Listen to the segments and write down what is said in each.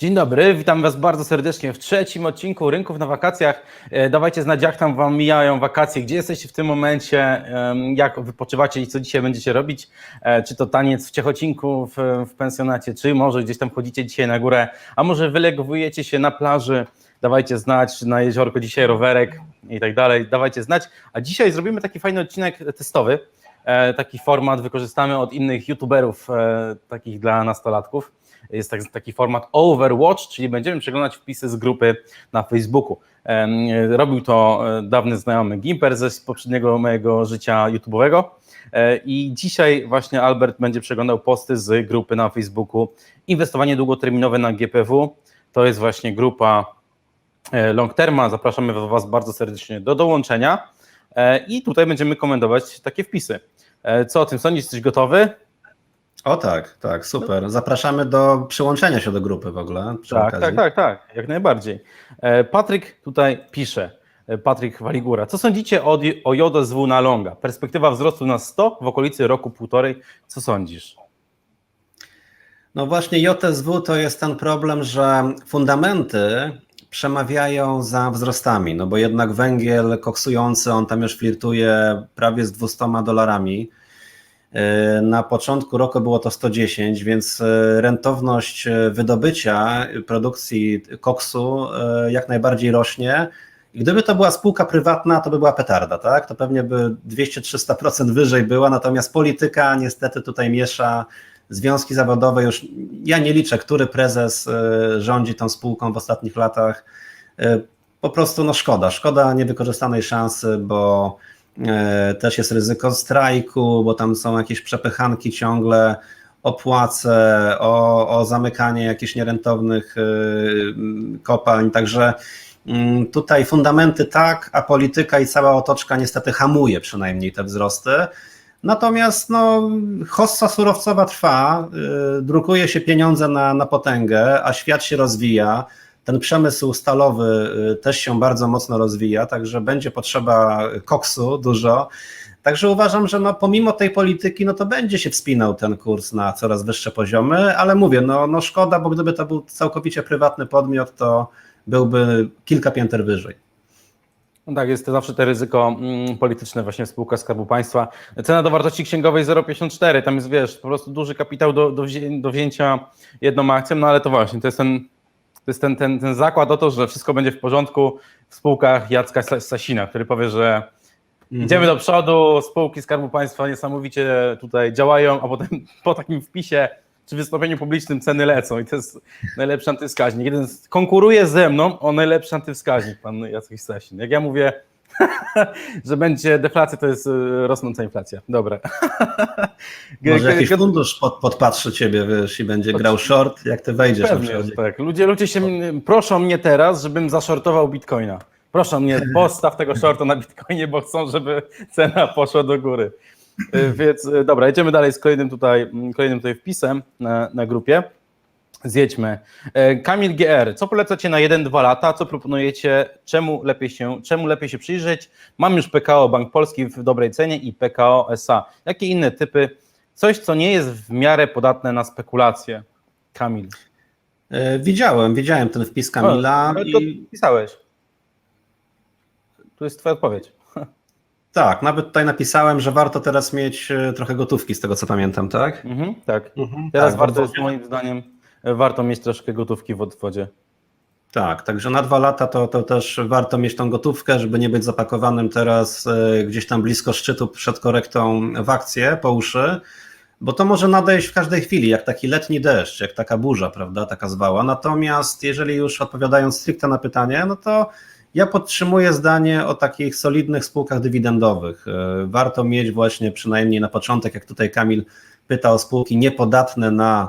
Dzień dobry, witam Was bardzo serdecznie w trzecim odcinku Rynków na wakacjach. E, Dawajcie znać, jak tam Wam mijają wakacje, gdzie jesteście w tym momencie, jak wypoczywacie i co dzisiaj będziecie robić. E, Czy to taniec w Ciechocinku w, w pensjonacie, czy może gdzieś tam chodzicie dzisiaj na górę, a może wylegowujecie się na plaży. Dawajcie znać, na jeziorko dzisiaj rowerek i tak dalej. Dawajcie znać. A dzisiaj zrobimy taki fajny odcinek testowy. E, Taki format wykorzystamy od innych youtuberów, takich dla nastolatków jest tak, taki format Overwatch, czyli będziemy przeglądać wpisy z grupy na Facebooku. Robił to e, dawny znajomy Gimper ze poprzedniego mojego życia YouTube'owego E, i dzisiaj właśnie Albert będzie przeglądał posty z grupy na Facebooku Inwestowanie długoterminowe na GPW. To jest właśnie grupa e, long terma. Zapraszamy Was bardzo serdecznie do dołączenia i tutaj będziemy komentować takie wpisy. Co o tym sądzisz? Jesteś gotowy? O tak, tak, super. Zapraszamy do przyłączenia się do grupy w ogóle. Tak, okazji. tak, tak, tak, jak najbardziej. E, Patryk tutaj pisze, e, Patryk Waligura, co sądzicie o, o JSW na longa? Perspektywa wzrostu na 100 w okolicy roku półtorej, co sądzisz? No właśnie JSW to jest ten problem, że fundamenty przemawiają za wzrostami, no bo jednak węgiel koksujący, on tam już flirtuje prawie z 200 dolarami. Yy, Na początku roku było to 110, więc yy, rentowność yy, wydobycia produkcji koksu jak najbardziej rośnie. I gdyby to była spółka prywatna, to by była petarda, tak? To pewnie by 200-300% wyżej była, natomiast polityka niestety tutaj miesza związki zawodowe. Już ja nie liczę, który prezes rządzi tą spółką w ostatnich latach. Po prostu no szkoda, szkoda niewykorzystanej szansy, bo też jest ryzyko strajku, bo tam są jakieś przepychanki ciągle o płace, o, o zamykanie jakichś nierentownych y, kopalń, także mm, tutaj fundamenty tak, a polityka i cała otoczka niestety hamuje przynajmniej te wzrosty. Natomiast no, hossa surowcowa trwa, y, drukuje się pieniądze na, na potęgę, a świat się rozwija. Ten przemysł stalowy y, też się bardzo mocno rozwija, także będzie potrzeba koksu dużo. Także uważam, że no, pomimo tej polityki, no to będzie się wspinał ten kurs na coraz wyższe poziomy, ale mówię, no, no szkoda, bo gdyby to był całkowicie prywatny podmiot, to byłby kilka pięter wyżej. No tak, jest to zawsze te ryzyko mm, polityczne właśnie w spółkach Skarbu Państwa. Cena do wartości księgowej 0,54, tam jest, wiesz, po prostu duży kapitał do, do wzięcia jedną akcją, no ale to właśnie, to jest ten, to jest ten, ten, ten zakład o to, że wszystko będzie w porządku w spółkach Jacka Sa- Sasina, który powie, że Idziemy do przodu, spółki Skarbu Państwa niesamowicie tutaj działają, a potem po takim wpisie czy wystąpieniu publicznym ceny lecą i to jest najlepszy antywskaźnik. Jeden z, konkuruje ze mną o najlepszy antywskaźnik, pan Jacek Sasin. Jak ja mówię, że będzie deflacja, to jest y, rosnąca inflacja. Dobra. Może jakiś fundusz pod, podpatrzy ciebie, wiesz, i będzie grał short, jak ty wejdziesz na Pewnie, przodzie. tak. Ludzie, ludzie się proszą mnie teraz, żebym zaszortował bitcoina. Proszę mnie, postaw tego shorta na bitcoinie, bo chcą, żeby cena poszła do góry. Y, Więc y, dobra, jedziemy dalej z kolejnym tutaj, mm, kolejnym tutaj wpisem na, na grupie. Zjedźmy. E, Kamil GR, co polecacie na 1-2 lata? Co proponujecie? Czemu lepiej, się, czemu lepiej się przyjrzeć? Mam już PKO Bank Polski w dobrej cenie i PKO SA. Jakie inne typy? Coś, co nie jest w miarę podatne na spekulacje. Kamil. E, Widziałem, widziałem ten wpis Kamila. to I, pisałeś. Tu jest twoja odpowiedź. tak, nawet tutaj napisałem, że warto teraz mieć e, trochę gotówki, z tego co pamiętam, tak? Mhm, tak. Teraz tak, warto jest moim zdaniem warto mieć troszkę gotówki w odwodzie. Tak, także na dwa lata to, to też warto mieć tą gotówkę, żeby nie być zapakowanym teraz e, gdzieś tam blisko szczytu przed korektą w akcje po uszy, bo to może nadejść w każdej chwili, jak taki letni deszcz, jak taka burza, prawda, taka zwała. Natomiast jeżeli już odpowiadając stricte na pytanie, no to ja podtrzymuję zdanie o takich solidnych spółkach dywidendowych. E, Warto mieć właśnie przynajmniej na początek, jak tutaj Kamil pyta o spółki niepodatne na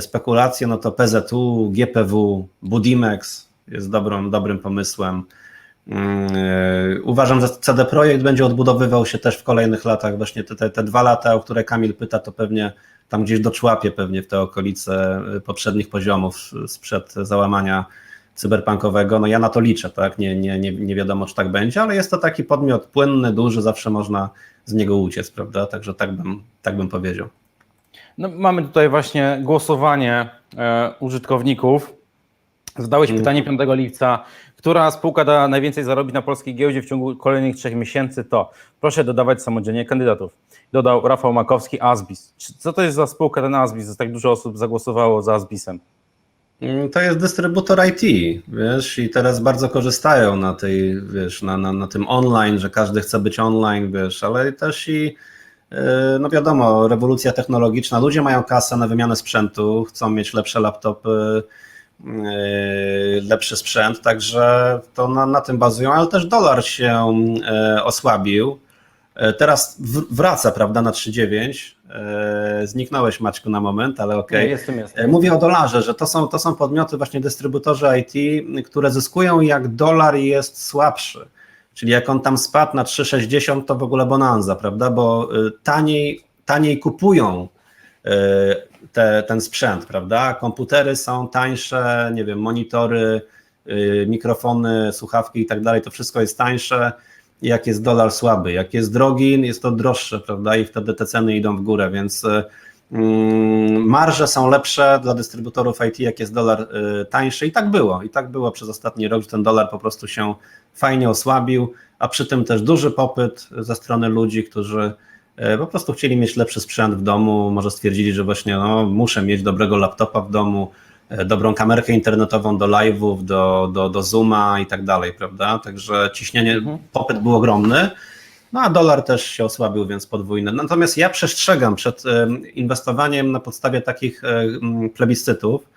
spekulacje, no to PZU, GPW, Budimex jest dobrą, dobrym pomysłem. Mm, e, Uważam, że CD Projekt będzie odbudowywał się też w kolejnych latach. Właśnie te, te, te dwa lata, o które Kamil pyta, to pewnie tam gdzieś doczłapie pewnie w te okolice e, poprzednich poziomów sprzed załamania cyberpunkowego. No ja na to liczę, tak? Nie, nie, nie, nie wiadomo, czy tak będzie, ale jest to taki podmiot płynny, duży, zawsze można z niego uciec, prawda? Także tak bym, tak bym powiedział. No, mamy tutaj właśnie głosowanie e, użytkowników Zadałeś Mm. pytanie 5 lipca, która spółka da najwięcej zarobić na polskiej giełdzie w ciągu kolejnych trzech miesięcy, to proszę dodawać samodzielnie kandydatów. Dodał Rafał Makowski, Asbis. Co to jest za spółka ten Asbis, tak dużo osób zagłosowało za Asbisem? Mm, To jest dystrybutor IT, wiesz, i teraz bardzo korzystają na tej, wiesz, na, na, na tym online, że każdy chce być online, wiesz, ale też i, no wiadomo, rewolucja technologiczna, ludzie mają kasę na wymianę sprzętu, chcą mieć lepsze laptopy, yy, lepszy sprzęt, także to na, na tym bazują, ale też dolar się yy, osłabił. Yy, Teraz wraca, prawda, na 3,9. Yy, Zniknąłeś Maćku na moment, ale okej. Nie, jestem, jestem. Mówię o dolarze, że to są, to są podmioty, właśnie dystrybutorzy IT, które zyskują jak dolar jest słabszy. Czyli jak on tam spadł na 3,60, to w ogóle bonanza, prawda? Bo y, taniej, taniej kupują y, te, ten sprzęt, prawda? Komputery są tańsze, nie wiem, monitory, y, mikrofony, słuchawki i tak dalej, to wszystko jest tańsze. Jak jest dolar słaby, jak jest drogi, jest to droższe, prawda? I wtedy te ceny idą w górę, więc Marże są lepsze dla dystrybutorów IT, jak jest dolar y, tańszy i tak było. I tak było przez ostatni rok, że ten dolar po prostu się fajnie osłabił, a przy tym też duży popyt ze strony ludzi, którzy y, po prostu chcieli mieć lepszy sprzęt w domu, może stwierdzili, że właśnie no, muszę mieć dobrego laptopa w domu, y, dobrą kamerkę internetową do live'ów, do, do, do Zooma i tak dalej, prawda? Także ciśnienie, Mhm. popyt był ogromny. No a dolar też się osłabił, więc podwójny. Natomiast ja przestrzegam przed em, inwestowaniem na podstawie takich plebiscytów,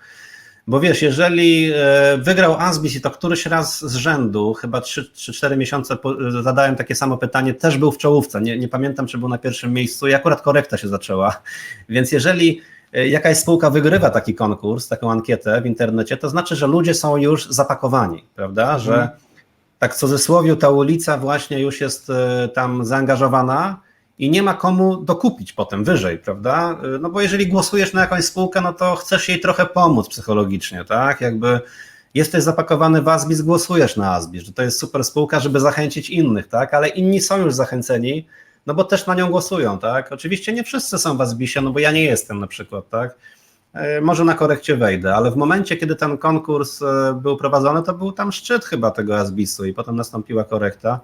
bo wiesz, jeżeli e, wygrał Asbis i to któryś raz z rzędu, chyba 3-4 miesiące zadałem takie samo pytanie, też był w czołówce, nie, nie pamiętam czy był na pierwszym miejscu i akurat korekta się zaczęła, więc jeżeli e, jakaś spółka wygrywa taki konkurs, taką ankietę w internecie, to znaczy, że ludzie są już zapakowani, prawda, że Mhm. Tak w cudzysłowie ta ulica właśnie już jest e, tam zaangażowana i nie ma komu dokupić potem wyżej, prawda? E, No bo jeżeli głosujesz na jakąś spółkę, no to chcesz jej trochę pomóc psychologicznie, tak? Jakby jesteś zapakowany w Asbis, głosujesz na Asbis, że to jest super spółka, żeby zachęcić innych, tak? Ale inni są już zachęceni, no bo też na nią głosują, tak? Oczywiście nie wszyscy są w Asbisie, no bo ja nie jestem na przykład, tak? E, Może na korekcie wejdę, ale w momencie, kiedy ten konkurs e, był prowadzony, to był tam szczyt chyba tego Asbisu i potem nastąpiła korekta,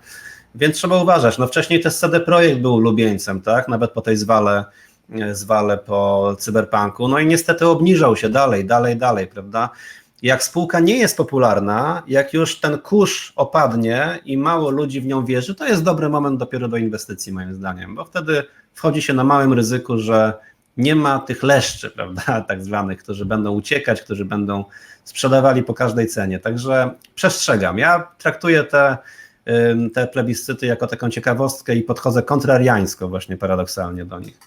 więc trzeba uważać. No wcześniej też CD Projekt był ulubieńcem, tak? Nawet po tej zwale, e, zwale po cyberpunku. No i niestety obniżał się dalej, dalej, dalej, prawda? Jak spółka nie jest popularna, jak już ten kurz opadnie i mało ludzi w nią wierzy, to jest dobry moment dopiero do inwestycji, moim zdaniem, bo wtedy wchodzi się na małym ryzyku, że nie ma tych leszczy, prawda, tak zwanych, którzy będą uciekać, którzy będą sprzedawali po każdej cenie. Także przestrzegam. Ja traktuję te, te plebiscyty jako taką ciekawostkę i podchodzę kontrariańsko właśnie paradoksalnie do nich.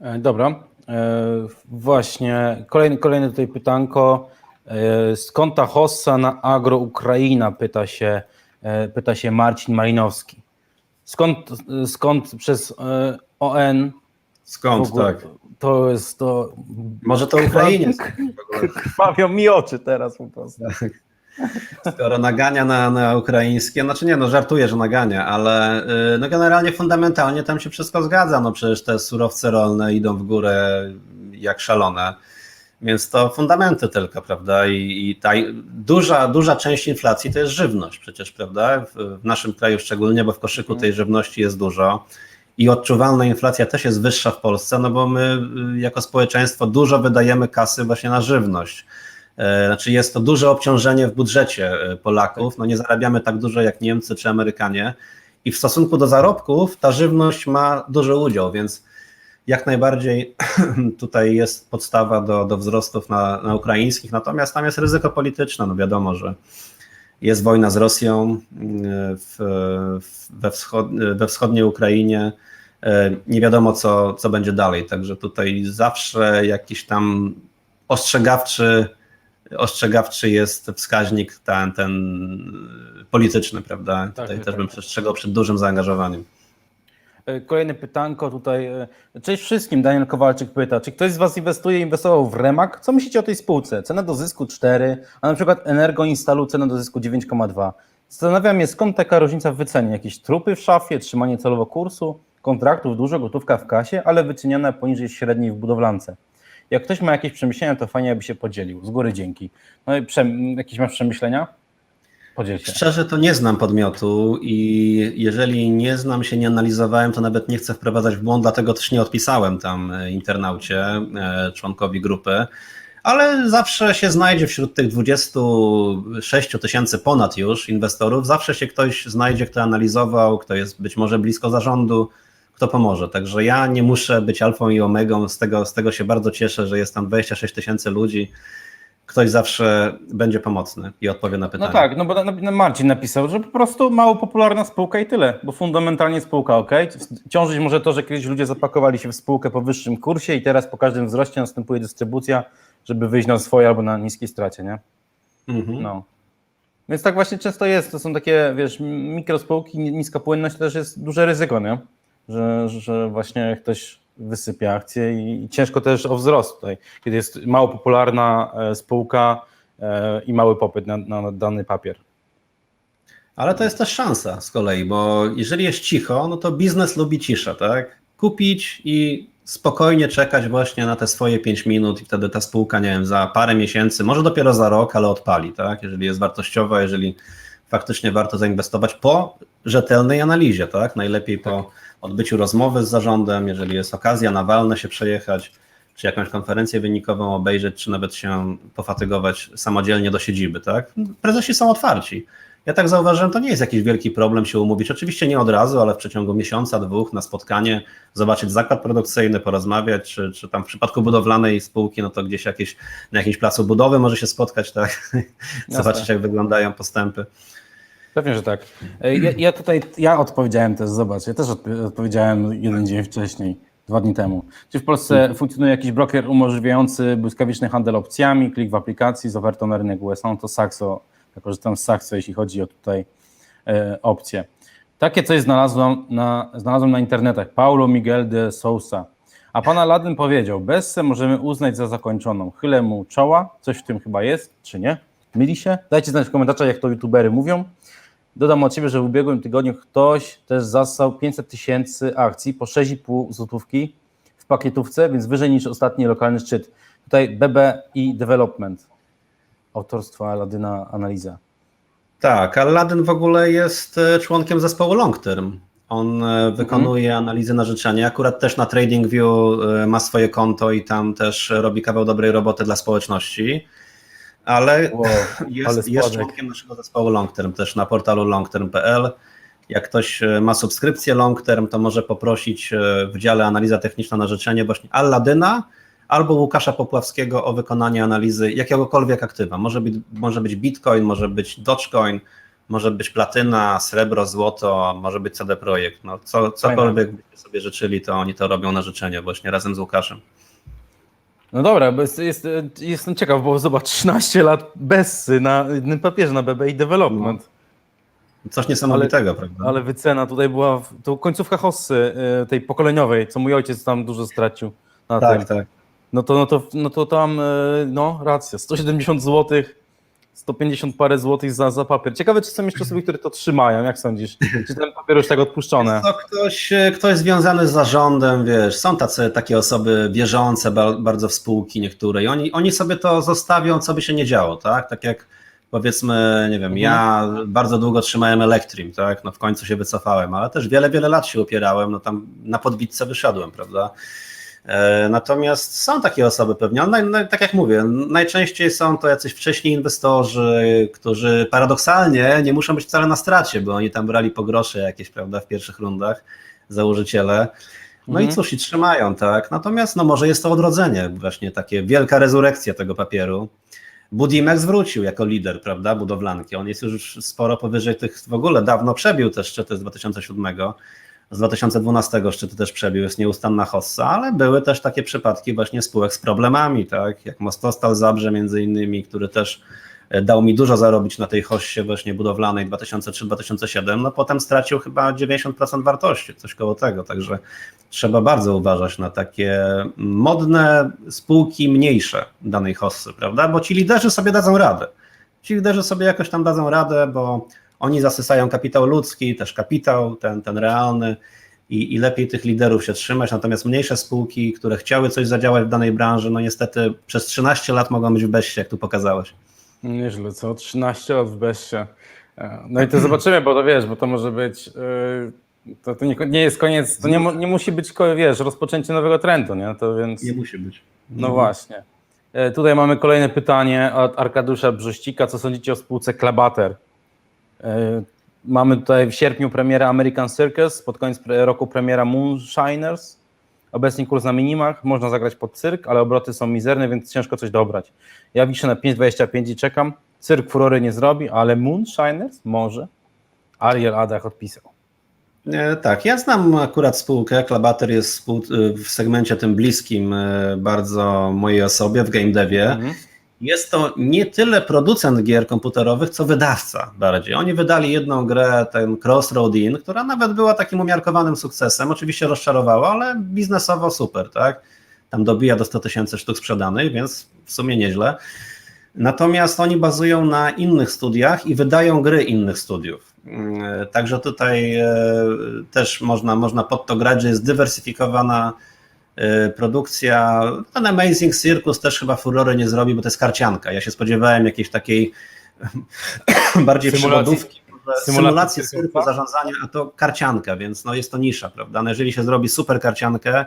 E, Dobra. E, Właśnie, kolejne, kolejne tutaj pytanko. E, Skąd ta hossa na Agro Ukraina? Pyta się, pyta się Marcin Malinowski. Skąd, skąd przez ON Skąd, ogóle, tak? to jest to. Może to Ukrainiec. Krwawią mi oczy teraz po prostu. Skoro nagania na, na ukraińskie, znaczy nie, no żartuję, że nagania, ale y, no generalnie fundamentalnie tam się wszystko zgadza, no przecież te surowce rolne idą w górę jak szalone, więc to fundamenty tylko, prawda, i, i ta duża, duża część inflacji to jest żywność przecież, prawda, w, w naszym kraju szczególnie, bo w koszyku tej żywności jest dużo i odczuwalna inflacja też jest wyższa w Polsce, no bo my y, jako społeczeństwo dużo wydajemy kasy właśnie na żywność. E, Znaczy jest to duże obciążenie w budżecie e, Polaków. No nie zarabiamy tak dużo jak Niemcy czy Amerykanie. I w stosunku do zarobków ta żywność ma duży udział, więc jak najbardziej tutaj jest podstawa do, do wzrostów na, na ukraińskich. Natomiast tam jest ryzyko polityczne. No wiadomo, że jest wojna z Rosją w, w, we, wschod, we wschodniej Ukrainie. E, Nie wiadomo, co, co będzie dalej. Także tutaj zawsze jakiś tam ostrzegawczy ostrzegawczy jest wskaźnik ten, ten polityczny, prawda? Tutaj tak, też bym tak. przestrzegał przed dużym zaangażowaniem. E, Kolejne pytanko tutaj. e, Cześć wszystkim, Daniel Kowalczyk pyta, czy ktoś z Was inwestuje, inwestował w Remak? Co myślicie o tej spółce? Cena do zysku 4, a na przykład Energo Instalu cena do zysku 9,2. Zastanawiam się, skąd taka różnica w wycenie? Jakieś trupy w szafie, trzymanie celowo kursu, kontraktów dużo, gotówka w kasie, ale wyceniana poniżej średniej w budowlance. Jak ktoś ma jakieś przemyślenia, to fajnie, aby się podzielił. Z góry dzięki. No i jakieś masz przemyślenia? Podziel się. Szczerze to nie znam podmiotu i jeżeli nie znam się, nie analizowałem, to nawet nie chcę wprowadzać w błąd, dlatego też nie odpisałem tam e, internaucie, e, członkowi grupy, ale zawsze się znajdzie wśród tych 26 tysięcy ponad już inwestorów, zawsze się ktoś znajdzie, kto analizował, kto jest być może blisko zarządu, kto pomoże. Także ja nie muszę być alfą i omegą, z tego, z tego się bardzo cieszę, że jest tam 26 tysięcy ludzi. Ktoś zawsze będzie pomocny i odpowie na No pytania. tak, no bo Marcin napisał, że po prostu mało popularna spółka i tyle, bo fundamentalnie spółka ok. Ciążyć może to, że kiedyś ludzie zapakowali się w spółkę po wyższym kursie i teraz po każdym wzroście następuje dystrybucja, żeby wyjść na swoje albo na niskiej stracie, nie? Mhm. No. Więc tak właśnie często jest. To są takie, wiesz, mikrospółki, ni- niska płynność to też jest duże ryzyko, nie? Że, że właśnie ktoś wysypie akcje i, i ciężko też o wzrost tutaj, kiedy jest mało popularna e, spółka e, i mały popyt na, na dany papier. Ale to jest też szansa z kolei, bo jeżeli jest cicho, no to biznes lubi ciszę, tak? Kupić i spokojnie czekać właśnie na te swoje 5 minut i wtedy ta spółka, nie wiem, za parę miesięcy, może dopiero za rok, ale odpali, tak? Jeżeli jest wartościowa, jeżeli faktycznie warto zainwestować po rzetelnej analizie, tak? Najlepiej po odbyciu rozmowy z zarządem, jeżeli jest okazja na walne się przejechać, czy jakąś konferencję wynikową obejrzeć, czy nawet się pofatygować samodzielnie do siedziby, tak? Prezesi są otwarci. Ja tak zauważyłem, to nie jest jakiś wielki problem się umówić. Oczywiście nie od razu, ale w przeciągu miesiąca, dwóch na spotkanie, zobaczyć zakład produkcyjny, porozmawiać, czy, czy tam w przypadku budowlanej spółki, no to gdzieś jakieś, na jakimś placu budowy może się spotkać, tak? Zobaczyć, jak wyglądają postępy. Pewnie, że tak. E, Ja, ja tutaj, ja odpowiedziałem też, zobacz, ja też odp- odpowiedziałem jeden dzień wcześniej, dwa dni temu. Czy w Polsce funkcjonuje jakiś broker umożliwiający błyskawiczny handel opcjami, klik w aplikacji z ofertą na rynek USA? No to Saxo, ja korzystam z Saxo, jeśli chodzi o tutaj e, opcje. Takie coś znalazłem na, znalazłem na internetach. Paulo Miguel de Sousa. A pan Aladdin powiedział, Bessę możemy uznać za zakończoną. Chylę mu czoła, coś w tym chyba jest, czy nie? Myli się? Dajcie znać w komentarzach, jak to youtubery mówią. Dodam od siebie, że w ubiegłym tygodniu ktoś też zassał 500 tysięcy akcji po 6,5 złotówki w pakietówce, więc wyżej niż ostatni lokalny szczyt. Tutaj BBI Development, autorstwa Aladyna Analiza. Tak, Aladdin w ogóle jest e, członkiem zespołu Long Term. On e, wykonuje analizy na życzenie. Akurat też na TradingView e, ma swoje konto i tam też robi kawał dobrej roboty dla społeczności. Ale Wow, ale jest, jest składek. członkiem naszego zespołu Long Term też na portalu longterm.pl. Jak ktoś e, ma subskrypcję Long Term, to może poprosić e, w dziale analiza techniczna na życzenie właśnie Aladyna albo Łukasza Popławskiego o wykonanie analizy jakiegokolwiek aktywa. Może być, może być Bitcoin, może być Dogecoin, może być platyna, srebro, złoto, może być CD Projekt. No, co, cokolwiek byście sobie życzyli, to oni to robią na życzenie właśnie razem z Łukaszem. No dobra, bo jest, jest, jestem ciekaw, bo zobacz, 13 lat Bessy na jednym papierze na BBI Development. Coś niesamowitego, prawda? Ale wycena tutaj była, w- to końcówka hossy y, tej pokoleniowej, co mój ojciec tam dużo stracił na tym. tak, tak. No to, no to, no to tam, e, no racja, 170 zł, 150 parę złotych za, za papier. Ciekawe, czy są jeszcze osoby, które to trzymają, jak sądzisz? Czy ten papier już tak odpuszczone? To ktoś, ktoś związany z zarządem, wiesz, są tacy, takie osoby wierzące ba- bardzo w spółki niektóre i oni, oni sobie to zostawią, co by się nie działo, tak? Tak jak powiedzmy, nie wiem, ja bardzo długo trzymałem Elektrim, tak? No w końcu się wycofałem, ale też wiele, wiele lat się upierałem, no tam na podbitce wyszedłem, prawda? E, Natomiast są takie osoby pewnie, ale naj, naj, tak jak mówię, najczęściej są to jacyś wcześniej inwestorzy, którzy paradoksalnie nie muszą być wcale na stracie, bo oni tam brali po grosze jakieś, prawda, w pierwszych rundach, założyciele. No i Mhm. cóż, i trzymają, tak. Natomiast no może jest to odrodzenie, właśnie takie wielka rezurekcja tego papieru. Budimex wrócił jako lider, prawda, budowlanki. On jest już sporo powyżej tych, w ogóle dawno przebił te szczyty z 2007, z 2012 szczyty też przebił, jest nieustanna hossa, ale były też takie przypadki właśnie spółek z problemami, tak, jak Mostostal Zabrze między innymi, który też e, dał mi dużo zarobić na tej hossie właśnie budowlanej 2003-2007, no potem stracił chyba 90% wartości, coś koło tego, także trzeba bardzo uważać na takie modne spółki mniejsze danej hossy, prawda, bo ci liderzy sobie dadzą radę, ci liderzy sobie jakoś tam dadzą radę, bo oni zasysają kapitał ludzki, też kapitał, ten, ten realny i, i lepiej tych liderów się trzymać, natomiast mniejsze spółki, które chciały coś zadziałać w danej branży, no niestety przez 13 lat mogą być w beście, jak tu pokazałeś. Nieźle, co? 13 lat w beście. E, No i to zobaczymy, bo to wiesz, bo to może być. yy, To, to nie, nie jest koniec, to nie, nie musi być, wiesz, rozpoczęcie nowego trendu, nie? To więc. Nie musi być. No właśnie. E, Tutaj mamy kolejne pytanie od Arkadiusza Brzościka. Co sądzicie o spółce Klabater? E, Mamy tutaj w sierpniu premierę American Circus, pod koniec roku premiera Moonshiners. Obecnie kurs na minimach, można zagrać pod cyrk, ale obroty są mizerne, więc ciężko coś dobrać. Ja wiszę na 5,25 i czekam. Cyrk furory nie zrobi, ale Moonshiners może. Ariel Adach odpisał. E, Tak, ja znam akurat spółkę. Klabater jest w segmencie tym bliskim e, bardzo mojej osobie w game devie. Mhm. Jest to nie tyle producent gier komputerowych, co wydawca bardziej. Oni wydali jedną grę, ten Crossroad Inn, która nawet była takim umiarkowanym sukcesem. Oczywiście rozczarowała, ale biznesowo super, tak? Tam dobija do 100 tysięcy sztuk sprzedanych, więc w sumie nieźle. Natomiast oni bazują na innych studiach i wydają gry innych studiów. Także tutaj e, też można, można pod to grać, że jest dywersyfikowana produkcja. Ten Amazing Circus też chyba furory nie zrobi, bo to jest karcianka. Ja się spodziewałem jakiejś takiej bardziej Symulacji- przygodówki. symulacji cyrku, zarządzania, a to karcianka, więc no jest to nisza, prawda? No jeżeli się zrobi super karciankę,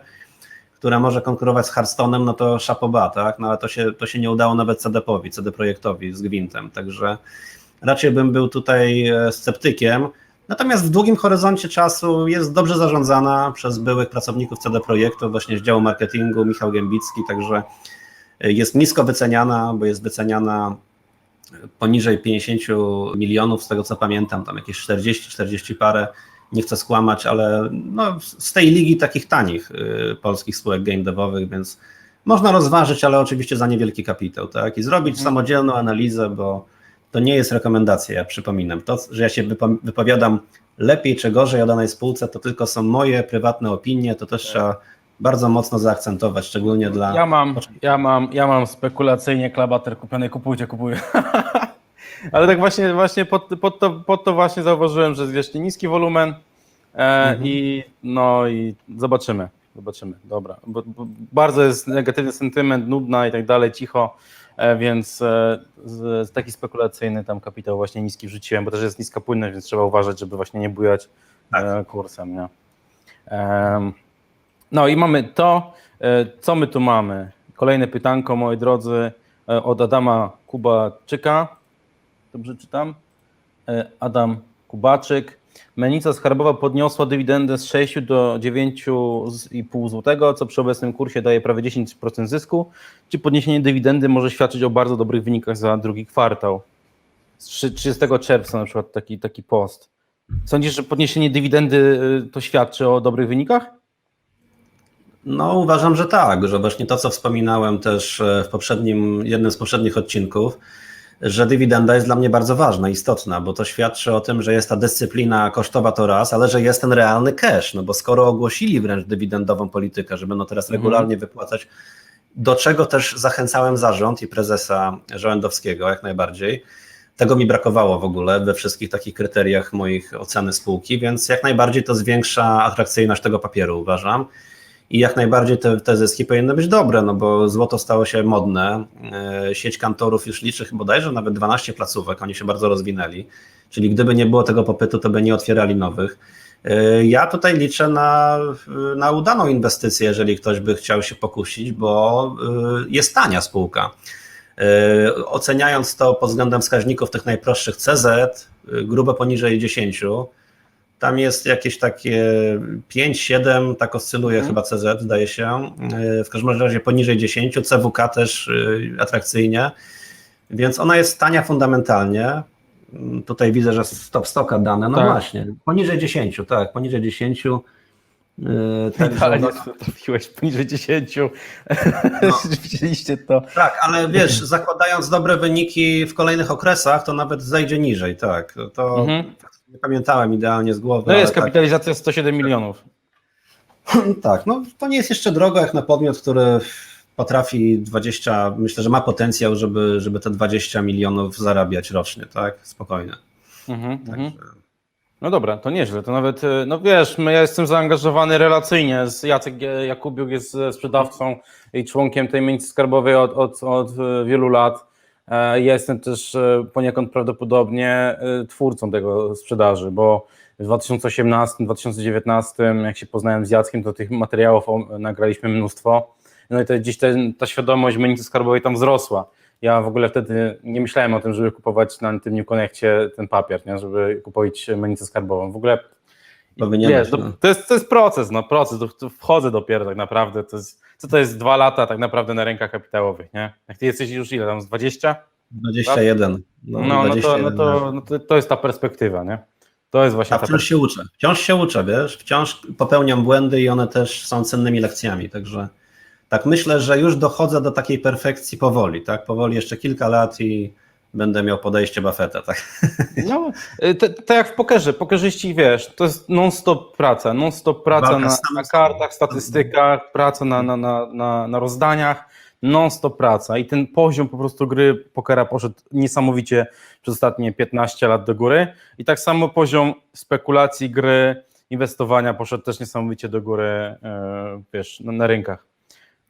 która może konkurować z Hearthstone'em, no to szapoba, tak? No ale to się, to się nie udało nawet CD-powi, CD Projektowi z Gwintem, także raczej bym był tutaj e, sceptykiem. Natomiast w długim horyzoncie czasu jest dobrze zarządzana przez byłych pracowników CD Projektu, właśnie z działu marketingu, Michał Gębicki, także e, jest nisko wyceniana, bo jest wyceniana poniżej 50 milionów, z tego co pamiętam, tam jakieś 40, 40 parę, nie chcę skłamać, ale no, z tej ligi takich tanich y, polskich spółek game devowych, więc można rozważyć, ale oczywiście za niewielki kapitał, tak? I zrobić samodzielną analizę, bo to nie jest rekomendacja, ja przypominam. To, że ja się wypo- wypowiadam lepiej czy gorzej o danej spółce, to tylko są moje prywatne opinie, to też trzeba bardzo mocno zaakcentować, szczególnie dla... Ja mam, ja mam, ja mam spekulacyjnie klabater kupiony, kupujcie, kupuję. Ale tak właśnie, właśnie pod, pod, to, pod to właśnie zauważyłem, że jest jeszcze niski wolumen e, i no i zobaczymy, zobaczymy, dobra. Bo, bo bardzo jest negatywny sentyment, nudna i tak dalej, cicho, więc e, z, z taki spekulacyjny tam kapitał właśnie niski wrzuciłem, bo też jest niska płynność, więc trzeba uważać, żeby właśnie nie bujać e, kursem, nie? No i mamy to. E, Co my tu mamy? Kolejne pytanko, moi drodzy, e, od Adama Kubaczyka. Dobrze czytam? E, Adam Kubaczyk. Menica Skarbowa podniosła dywidendę z 6 do 9,5 zł, co przy obecnym kursie daje prawie 10% zysku. Czy podniesienie dywidendy może świadczyć o bardzo dobrych wynikach za drugi kwartał? Z 30 czerwca na przykład taki, taki post. Sądzisz, że podniesienie dywidendy y, to świadczy o dobrych wynikach? No, uważam, że tak, że właśnie to, co wspominałem też e, w poprzednim, jednym z poprzednich odcinków, że dywidenda jest dla mnie bardzo ważna, istotna, bo to świadczy o tym, że jest ta dyscyplina kosztowa to raz, ale że jest ten realny cash, no bo skoro ogłosili wręcz dywidendową politykę, że będą teraz regularnie wypłacać, do czego też zachęcałem zarząd i prezesa Żołędowskiego jak najbardziej, tego mi brakowało w ogóle we wszystkich takich kryteriach moich oceny spółki, więc jak najbardziej to zwiększa atrakcyjność tego papieru, uważam. I jak najbardziej te, te zyski powinny być dobre, no bo złoto stało się modne. E, Sieć kantorów już liczy bodajże nawet 12 placówek, oni się bardzo rozwinęli. Czyli gdyby nie było tego popytu, to by nie otwierali nowych. E, Ja tutaj liczę na, na udaną inwestycję, jeżeli ktoś by chciał się pokusić, bo e, jest tania spółka. Oceniając to pod względem wskaźników tych najprostszych CZ, e, grubo poniżej 10, tam jest jakieś takie 5-7, tak oscyluje Mhm. chyba CZ, zdaje się. E, W każdym razie poniżej 10, CWK też e, atrakcyjnie, więc ona jest tania fundamentalnie. Mm, Tutaj widzę, że stop stocka dane, no Tak. właśnie, poniżej 10, tak, poniżej 10. e, Także, Ale nie trafiłeś poniżej 10. No. Widzieliście to. tak, ale wiesz, zakładając dobre wyniki w kolejnych okresach, to nawet zejdzie niżej, tak. To Mhm. Nie pamiętałem idealnie z głowy. No jest tak. kapitalizacja 107 milionów. Tak, no to nie jest jeszcze drogo jak na podmiot, który potrafi 20, myślę, że ma potencjał, żeby, żeby te 20 milionów zarabiać rocznie, tak? Spokojnie. Mhm, mhm. Także, No dobra, to nieźle. To nawet, e, no wiesz, ja jestem zaangażowany relacyjnie. Z Jacek Jakubiuk jest sprzedawcą i członkiem tej milicji skarbowej od, od, od e, wielu lat. E, Ja jestem też e, poniekąd prawdopodobnie e, twórcą tego sprzedaży, bo w 2018-2019, jak się poznałem z Jackiem, to tych materiałów nagraliśmy mnóstwo. No i to gdzieś ten, ta świadomość milicji skarbowej tam wzrosła. Ja w ogóle wtedy nie myślałem o tym, żeby kupować na tym New Connectie ten papier, nie? żeby kupować menicę skarbową. W ogóle Powinieneś, wiesz, to, no. to, jest, to jest proces, no proces, to, to wchodzę dopiero tak naprawdę. To jest, co to jest dwa lata tak naprawdę na rynkach kapitałowych, nie? Jak ty jesteś już ile tam, z 20? 21. No, no, to, 21 no, to, no to, to jest ta perspektywa, nie? To jest właśnie A ta wciąż się uczę. Wciąż się uczę, wiesz? Wciąż popełniam błędy i one też są cennymi lekcjami. Także tak myślę, że już dochodzę do takiej perfekcji powoli, tak? Powoli jeszcze kilka lat i będę miał podejście Buffetta, tak? No, y, to jak w pokerze, pokerzyści, wiesz, to jest non-stop praca, non-stop praca na, na kartach, statystykach, praca na, na, na, na, na rozdaniach, non-stop praca i ten poziom po prostu gry pokera poszedł niesamowicie przez ostatnie 15 lat do góry i tak samo poziom spekulacji gry, inwestowania poszedł też niesamowicie do góry, e, wiesz, na, na rynkach.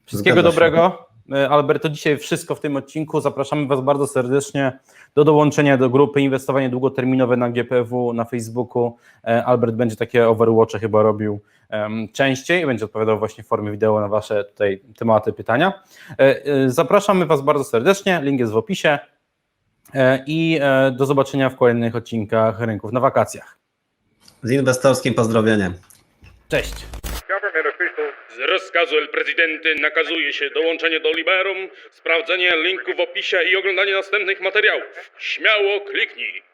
Wszystkiego Zgadza się. dobrego. E, Albert, to dzisiaj wszystko w tym odcinku. Zapraszamy Was bardzo serdecznie do dołączenia do grupy Inwestowanie Długoterminowe na GPW na Facebooku. E, Albert będzie takie overwatche chyba robił częściej i będzie odpowiadał właśnie w formie wideo na Wasze tutaj tematy, pytania. E, e, Zapraszamy Was bardzo serdecznie. Link jest w opisie E, i e, do zobaczenia w kolejnych odcinkach Rynków na wakacjach. Z inwestorskim pozdrowieniem. Cześć! Z rozkazu El Presidente nakazuje się dołączenie do Liberum, sprawdzenie linku w opisie i oglądanie następnych materiałów. Śmiało kliknij.